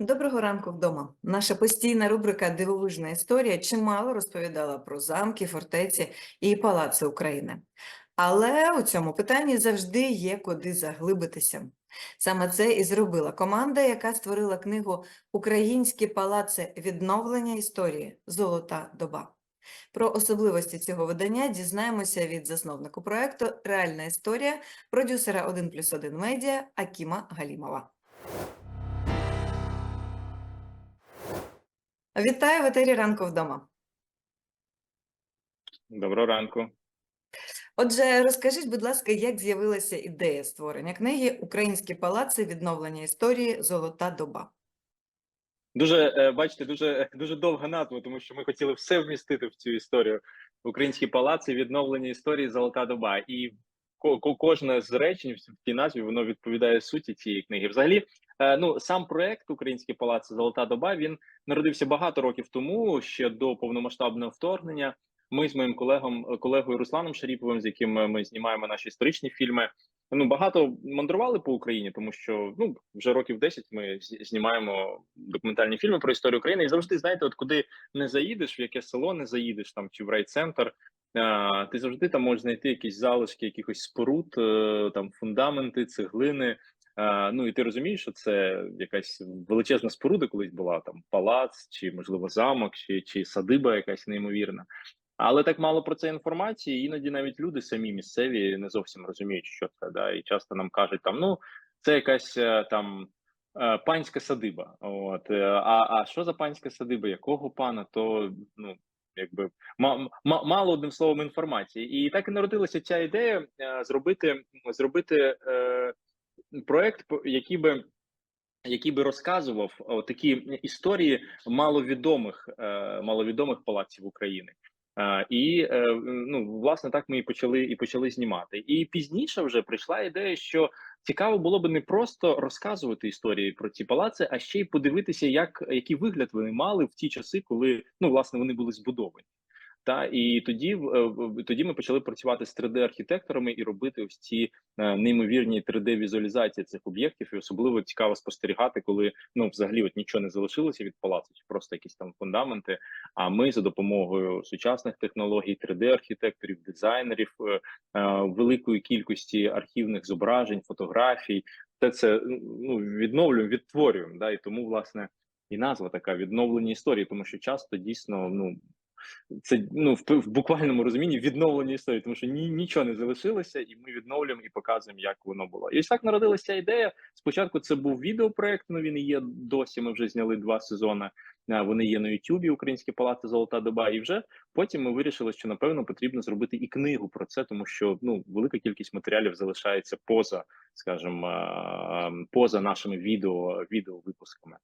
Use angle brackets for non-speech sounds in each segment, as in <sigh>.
Доброго ранку вдома. Наша постійна рубрика Дивовижна історія чимало розповідала про замки, фортеці і палаци України. Але у цьому питанні завжди є куди заглибитися. Саме це і зробила команда, яка створила книгу Українські палаци відновлення історії Золота доба. Про особливості цього видання дізнаємося від засновнику проекту Реальна історія, продюсера 1 плюс 1 медіа Акіма Галімова. Вітаю в етері ранку вдома. Доброго ранку. Отже, розкажіть, будь ласка, як з'явилася ідея створення книги Українські палаци відновлення історії Золота доба. Дуже е, бачите, дуже дуже довга назва, тому що ми хотіли все вмістити в цю історію. Українські палаци, відновлення історії Золота доба. І ко ко- кожне з речень в цій назві воно відповідає суті цієї книги. Взагалі, ну сам проект Українські палаци Золота доба він народився багато років тому, ще до повномасштабного вторгнення. Ми з моїм колегом, колегою Русланом Шаріповим, з яким ми знімаємо наші історичні фільми. Ну багато мандрували по Україні, тому що ну вже років 10 ми знімаємо документальні фільми про історію України. І завжди знаєте, от куди не заїдеш, в яке село не заїдеш там чи в райцентр. Ти завжди там можеш знайти якісь залишки, якихось споруд, е, там фундаменти, цеглини. А, ну і ти розумієш, що це якась величезна споруда колись була там палац, чи можливо замок, чи, чи садиба якась неймовірна. Але так мало про це інформації. Іноді навіть люди самі місцеві не зовсім розуміють, що це. Да, і часто нам кажуть там: ну це якась е, там е, панська садиба. От е, а, а що за панська садиба? Якого пана? То ну якби ма, ма- мало одним словом інформації. І так і народилася ця ідея е, зробити зробити е, проект, який би. Який би розказував о, такі історії маловідомих е, маловідомих палаців України, Е, і е, ну власне так ми і почали і почали знімати. І пізніше вже прийшла ідея, що цікаво було би не просто розказувати історії про ці палаци, а ще й подивитися, як який вигляд вони мали в ті часи, коли ну власне вони були збудовані. Та і тоді е, тоді ми почали працювати з 3D-архітекторами і робити ось ці е, неймовірні 3D-візуалізації цих об'єктів. І особливо цікаво спостерігати, коли ну взагалі от нічого не залишилося від палацу, просто якісь там фундаменти. А ми за допомогою сучасних технологій, 3D-архітекторів, дизайнерів, е, великої кількості архівних зображень, фотографій, все це ну відновлюємо, відтворюємо. Да, і тому власне і назва така відновлення історії, тому що часто дійсно ну це ну в, в буквальному розумінні відновлення історії, тому що ні, нічого не залишилося, і ми відновлюємо і показуємо, як воно було. І ось так народилася ця ідея. Спочатку це був відеопроект. Ну він і є досі. Ми вже зняли два сезони. Вони є на Ютубі, Українські палати Золота доба. І вже потім ми вирішили, що напевно потрібно зробити і книгу про це, тому що ну велика кількість матеріалів залишається поза, скажімо, поза нашими відео відеовипусками.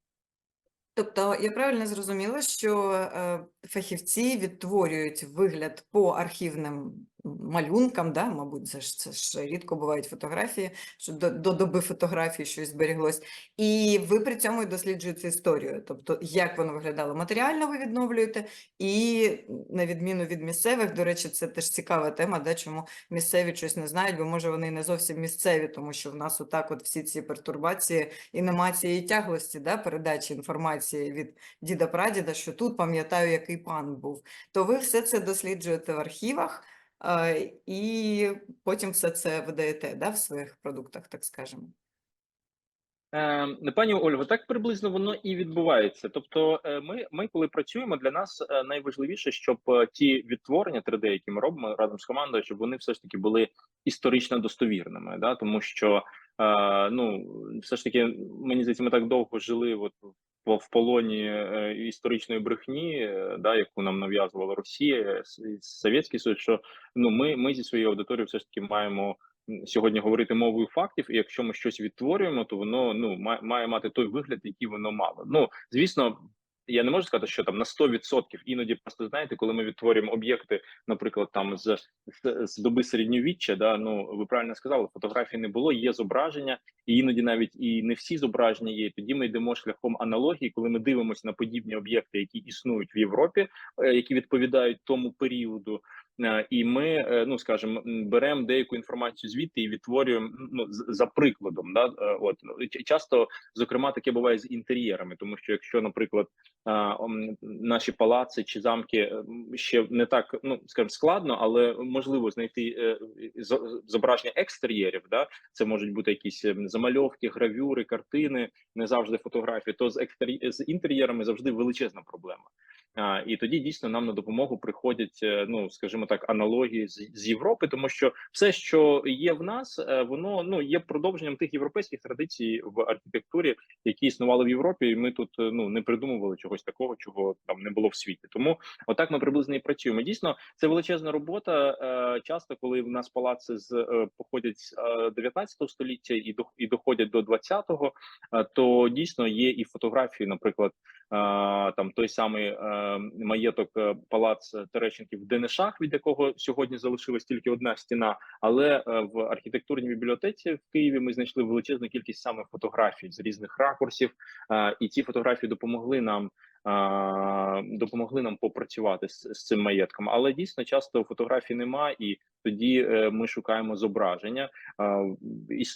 Тобто, я правильно зрозуміла, що е, фахівці відтворюють вигляд по архівним малюнкам, да? мабуть, це ж, це ж рідко бувають фотографії, що до, до доби фотографії щось зберіглось, і ви при цьому і досліджуєте історію, тобто як воно виглядало матеріально, ви відновлюєте, і на відміну від місцевих, до речі, це теж цікава тема, да? чому місцеві щось не знають, бо може вони не зовсім місцеві, тому що в нас отак от всі ці пертурбації і нема цієї тяглості да, передачі інформації від діда-прадіда, що тут пам'ятаю, який пан був. То ви все це досліджуєте в архівах і потім все це видаєте да, в своїх продуктах, так скажемо. Е, пані Ольго, так приблизно воно і відбувається. Тобто, е, ми, ми коли працюємо, для нас е, найважливіше, щоб е, ті відтворення 3D, які ми робимо разом з командою, щоб вони все ж таки були історично достовірними. Да? Тому що ну все ж таки мені здається, ми так довго жили от в, полоні історичної брехні, е, да, яку нам нав'язувала Росія, С- Совєтський Союз, що ну ми, ми зі своєю аудиторією все ж таки маємо сьогодні говорити мовою фактів, і якщо ми щось відтворюємо, то воно ну має, має мати той вигляд, який воно мало. Ну звісно. Я не можу сказати, що там на 100%, іноді просто знаєте, коли ми відтворюємо об'єкти, наприклад, там з, з, доби середньовіччя, да ну ви правильно сказали, фотографій не було, є зображення, і іноді навіть і не всі зображення є. Тоді ми йдемо шляхом аналогії, коли ми дивимося на подібні об'єкти, які існують в Європі, е, які відповідають тому періоду. Е, І ми, е, ну скажімо, беремо деяку інформацію звідти і відтворюємо ну за прикладом. Да? Е, От часто, зокрема, таке буває з інтер'єрами, тому що якщо, наприклад, наші палаци чи замки ще не так, ну скажімо, складно, але можливо знайти зображення екстер'єрів. Да? Це можуть бути якісь ем, замальовки, гравюри, картини, не завжди фотографії. То з екстері... з інтер'єрами завжди величезна проблема. А, і тоді дійсно нам на допомогу приходять, е, ну скажімо так, аналогії з, з Європи, тому що все, що є в нас, е, воно ну є продовженням тих європейських традицій в архітектурі, які існували в Європі, і ми тут е, ну не придумували чогось такого, чого там не було в світі. Тому отак ми приблизно і працюємо. Дійсно, це величезна робота. Часто, коли в нас палаци з походять з е, 19 століття і до і доходять до 20-го, е, то дійсно є і фотографії, наприклад. Там той самий маєток е, палац Терещенків в Денишах, від якого сьогодні залишилась тільки одна стіна. Але е, в архітектурній бібліотеці в Києві ми знайшли величезну кількість саме фотографій з різних ракурсів, е, і ці фотографії допомогли нам. Допомогли нам попрацювати з, з цим маєтком, але дійсно часто фотографій нема, і тоді е, ми шукаємо зображення.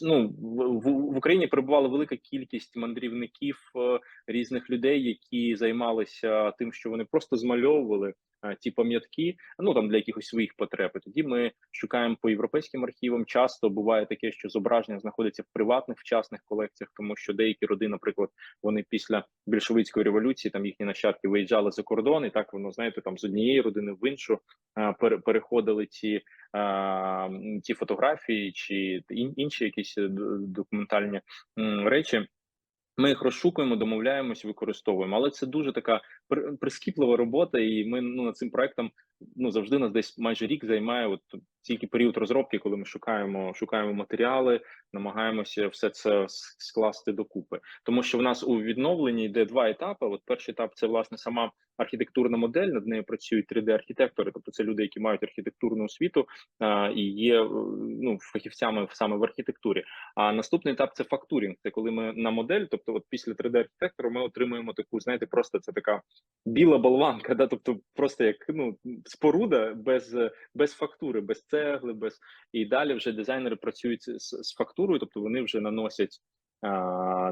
Ну, в, в, Україні перебувала велика кількість мандрівників е, різних людей, які займалися тим, що вони просто змальовували ті пам'ятки, ну там для якихось своїх потреб. І Тоді ми шукаємо по європейським архівам. Часто буває таке, що зображення знаходиться в приватних вчасних колекціях, тому що деякі роди, наприклад, вони після більшовицької революції, там їхні нащадки виїжджали за кордон, і так воно знаєте, там з однієї родини в іншу е, переходили ці. е, Ті фотографії чи інші якісь е, документальні речі, ми їх розшукуємо, домовляємось, використовуємо. Але це дуже така при- прискіплива робота, і ми ну над цим проектом ну завжди нас десь майже рік займає. От тільки період розробки, коли ми шукаємо, шукаємо матеріали, намагаємося все це скласти докупи. Тому що в нас у відновленні йде два етапи. От перший етап це власне сама архітектурна модель. Над нею працюють 3D-архітектори, тобто це люди, які мають архітектурну освіту а, і є е, ну фахівцями саме в архітектурі. А наступний етап це фактурінг. Це коли ми на модель, тобто, от після 3D архітектора, ми отримуємо таку, знаєте, просто це така біла болванка, да, тобто просто як ну споруда без, без фактури, без цегли, без і далі вже дизайнери працюють з, з фактурою, тобто вони вже наносять.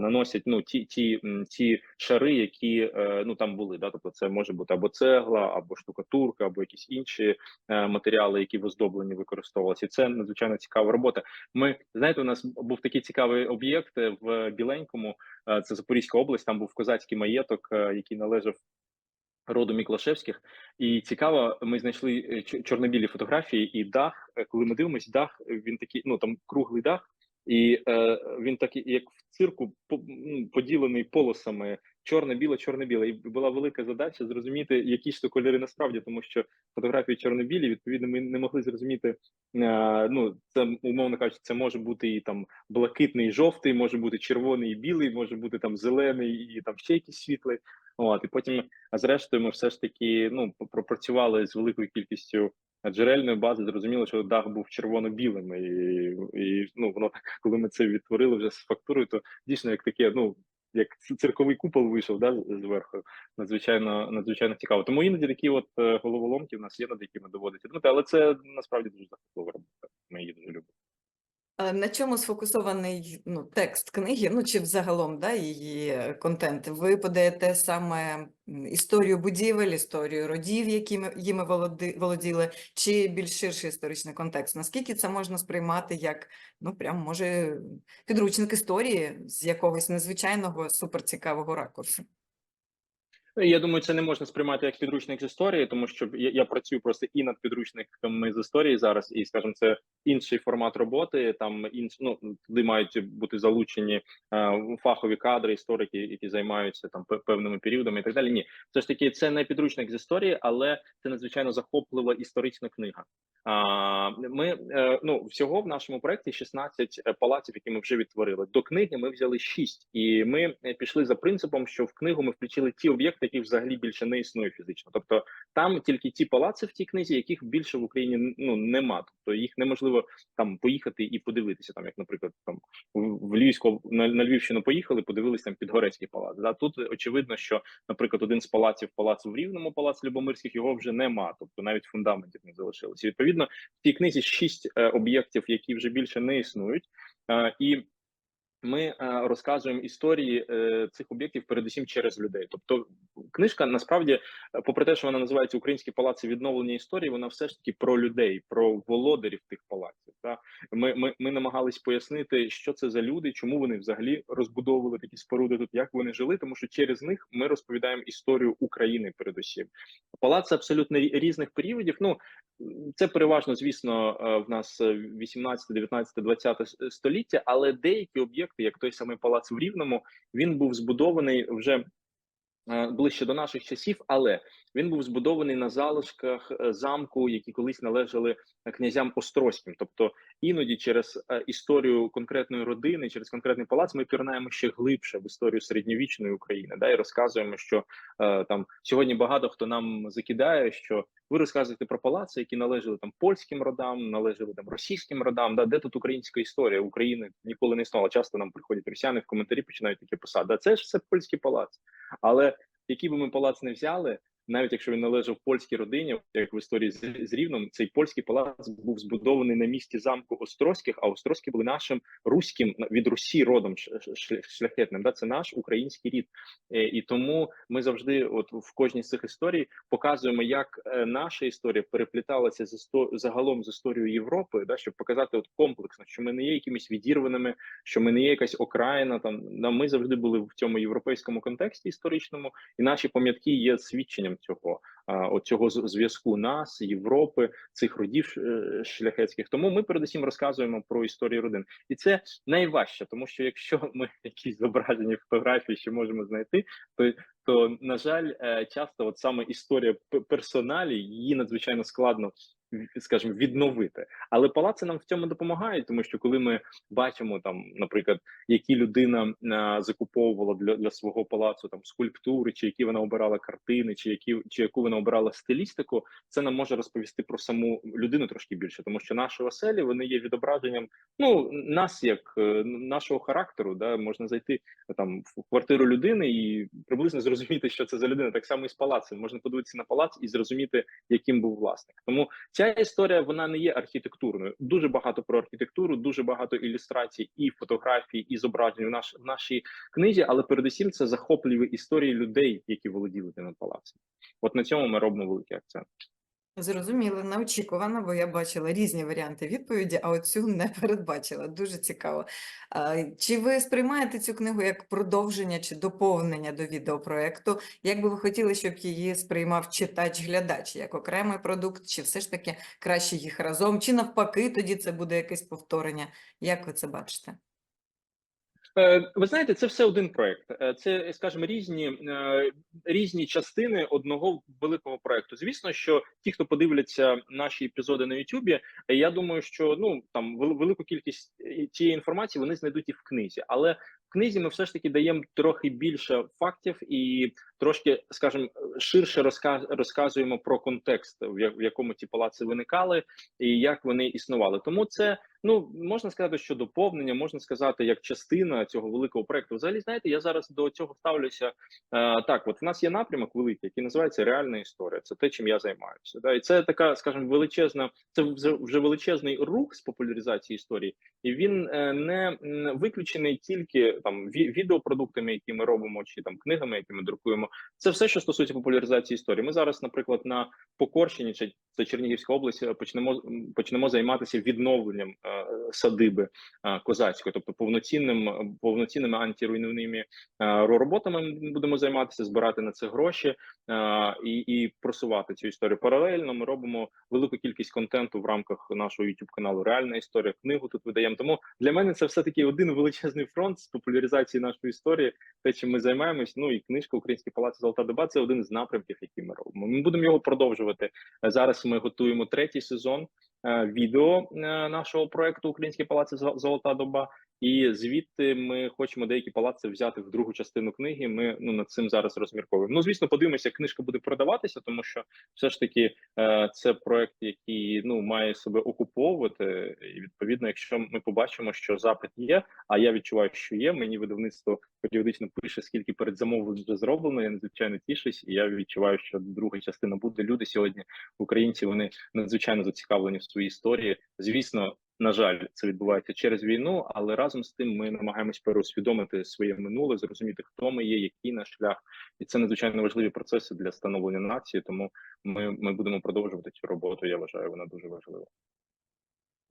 Наносять ну ті ті ті шари, які е, ну там були, да, тобто це може бути або цегла, або штукатурка, або якісь інші е, матеріали, які в оздобленні використовувалися. І це надзвичайно цікава робота. Ми знаєте, у нас був такий цікавий об'єкт в Біленькому. е, Це Запорізька область. Там був козацький маєток, е, який належав роду Міклашевських. І цікаво, ми знайшли е, чор- чорно-білі фотографії, і дах. е, Коли ми дивимося, дах е, він такий, ну там круглий дах, і е, він такий, як в цирку, ну, поділений полосами. Чорне-біле, чорне-біле, і була велика задача зрозуміти, які ж то кольори насправді, тому що фотографії чорно-білі, відповідно, ми не могли зрозуміти. Е, ну, це умовно кажучи, це може бути і там блакитний, і жовтий, може бути червоний і білий, може бути там зелений і там ще якийсь світлий. От і потім, а зрештою, ми все ж таки ну пропрацювали з великою кількістю джерельної бази. Зрозуміло, що дах був червоно-білим, і, і ну воно так, коли ми це відтворили вже з фактурою, то дійсно як таке, ну як цирковий купол вийшов, да, зверху. Надзвичайно надзвичайно цікаво. Тому іноді такі от е, головоломки в нас є, над якими доводиться думати, але це насправді дуже захоплива робота. Ми її дуже любимо. Е, На чому сфокусований ну, текст книги, ну чи взагалом да, її контент? Ви подаєте саме історію будівель, історію родів, якими їми володіли, чи більш ширший історичний контекст? Наскільки це можна сприймати як, ну прям може, підручник історії з якогось незвичайного суперцікавого ракурсу? Я думаю, це не можна сприймати як підручник з історії, тому що я, я працюю просто і над підручниками з історії зараз, і скажімо, це інший формат роботи. Там інш, ну туди мають бути залучені е, фахові кадри, історики, які займаються там певними періодами і так далі. Ні, все ж таки, це не підручник з історії, але це надзвичайно захоплива історична книга. А ми е, ну всього в нашому проекті 16 палаців, які ми вже відтворили. До книги ми взяли 6. і ми е, пішли за принципом, що в книгу ми включили ті об'єкти, яких взагалі більше не існує фізично. Тобто там тільки ті палаци в тій книзі, яких більше в Україні ну нема. Тобто їх неможливо там поїхати і подивитися. Там, як, наприклад, там в Львівську на, на Львівщину поїхали, подивилися там Підгорецький палац. Да? Тут очевидно, що, наприклад, один з палаців палацу в Рівному, палац Любомирських, його вже нема. Тобто навіть фундаментів не залишилося. Відповідно, в цій книзі шість е, об'єктів, які вже більше не існують, е, і ми е, розказуємо історії е, цих об'єктів передусім через людей. Тобто, книжка насправді, е, попри те, що вона називається Українські палаци відновлення історії, вона все ж таки про людей, про володарів тих палаців. Та ми, ми, ми намагались пояснити, що це за люди, чому вони взагалі розбудовували такі споруди тут, як вони жили, тому що через них ми розповідаємо історію України передусім. Палаци абсолютно різних періодів. Ну це переважно, звісно, в нас е, 18, 19, 20 століття, але деякі об'єкти, як той самий палац в Рівному, він був збудований вже е, ближче до наших часів, але він був збудований на залишках е, замку, які колись належали е, князям Острозьким. Тобто іноді через історію конкретної родини, через конкретний палац, ми пірнаємо ще глибше в історію середньовічної України, да, і розказуємо, що там сьогодні багато хто нам закидає, що ви розказуєте про палаци, які належали там польським родам, належали там російським родам. Да, де тут українська історія України ніколи не існувала. Часто нам приходять росіяни в коментарі, починають таке писати. Да, це ж все польський палац, але який би ми палац не взяли, навіть якщо він належав польській родині, як в історії з, з Рівном, цей польський палац був збудований на місці замку Острозьких, а Острозькі були нашим руським від Русі родом шляхетним. Да, це наш український рід, Е, і тому ми завжди, от в кожній з цих історій, показуємо, як е, наша історія перепліталася з істо- загалом з історією Європи, да, щоб показати от комплексно, що ми не є якимись відірваними, що ми не є якась окраїна. Там да, ми завжди були в цьому європейському контексті історичному, і наші пам'ятки є свідченням цього. а, от цього з- зв'язку нас, Європи, цих родів е, шляхетських. Тому ми передусім розказуємо про історію родин, і це найважче, тому що якщо <laughs> ми якісь зображені фотографії ще можемо знайти, то то на жаль, е, часто от саме історія персоналі її надзвичайно складно скажімо, відновити. Але палаци нам в цьому допомагають, тому що коли ми бачимо там, наприклад, які людина а, закуповувала для, для свого палацу там скульптури, чи які вона обирала картини, чи які чи яку вона обирала стилістику, це нам може розповісти про саму людину трошки більше, тому що наші оселі вони є відображенням ну нас як е, нашого характеру. Да, можна зайти там в квартиру людини і приблизно зрозуміти, що це за людина. Так само і з палацем. Можна подивитися на палац і зрозуміти, яким був власник. Тому ця історія вона не є архітектурною. Дуже багато про архітектуру, дуже багато ілюстрацій і фотографій, і зображень в наш в нашій книзі, але передусім це захопливі історії людей, які володіли тими палацами. От на цьому ми робимо великий акцент. Зрозуміло, неочікувано, бо я бачила різні варіанти відповіді, а оцю не <laughs> передбачила. Дуже цікаво. Чи ви сприймаєте цю книгу як продовження чи доповнення до відеопроекту? Як би ви хотіли, щоб її сприймав читач-глядач як окремий продукт, чи все ж таки краще їх разом, чи навпаки, тоді це буде якесь повторення? Як ви це бачите? Е, Ви знаєте, це все один проект. Е, Це, скажімо, різні е, різні частини одного великого проекту. Звісно, що ті, хто подивляться наші епізоди на Ютубі, я думаю, що ну там велику кількість цієї інформації вони знайдуть і в книзі, але в книзі ми все ж таки даємо трохи більше фактів і трошки, скажімо, ширше розказ розказуємо про контекст, в якому ці палаци виникали і як вони існували. Тому це ну можна сказати, що доповнення, можна сказати, як частина цього великого проекту. Взагалі, знаєте, я зараз до цього ставлюся е, так. От в нас є напрямок великий, який називається реальна історія. Це те, чим я займаюся. Да? І це така, скажімо, величезна, це вже величезний рух з популяризації історії, і він е, не виключений тільки там ві- відеопродуктами, які ми робимо, чи там книгами, які ми друкуємо. Це все, що стосується популяризації історії. Ми зараз, наприклад, на Покорщині, чи це Чернігівська область, е, почнемо почнемо займатися відновленням е, садиби е, козацької, тобто повноцінним е, повноцінними антируйнівними е, роботами ми будемо займатися, збирати на це гроші е, і, і просувати цю історію. Паралельно ми робимо велику кількість контенту в рамках нашого youtube каналу Реальна історія. Книгу тут видаємо. Тому для мене це все таки один величезний фронт з популяризації нашої історії. Те, чим ми займаємось. Ну і книжка Український палац Золота доба це один з напрямків, які ми робимо. Ми будемо його продовжувати. Е, Зараз ми готуємо третій сезон е, відео е, нашого проекту Український палац Зо- Золота доба. І звідти ми хочемо деякі палаци взяти в другу частину книги. Ми ну над цим зараз розмірковуємо. Ну звісно, подивимося, як книжка буде продаватися, тому що все ж таки е, це проект, який ну має себе окуповувати. І відповідно, якщо ми побачимо, що запит є, а я відчуваю, що є. Мені видавництво періодично пише, скільки передзамовлень вже зроблено. Я надзвичайно тішусь, і я відчуваю, що друга частина буде. Люди сьогодні, українці, вони надзвичайно зацікавлені в своїй історії. Звісно, на жаль, це відбувається через війну, але разом з тим ми намагаємось переусвідомити своє минуле, зрозуміти, хто ми є, який наш шлях, і це надзвичайно важливі процеси для становлення нації. Тому ми, ми будемо продовжувати цю роботу. Я вважаю, вона дуже важлива.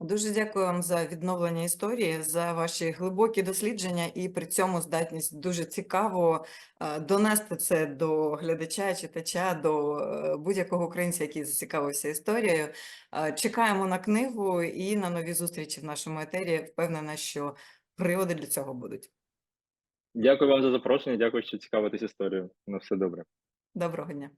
Дуже дякую вам за відновлення історії, за ваші глибокі дослідження і при цьому здатність дуже цікаво е, донести це до глядача, читача, до е, будь-якого українця, який зацікавився історією. Е, Чекаємо на книгу і на нові зустрічі в нашому етері. Впевнена, що приводи для цього будуть. Дякую вам за запрошення. Дякую, що цікавитесь історією. На все добре. Доброго дня.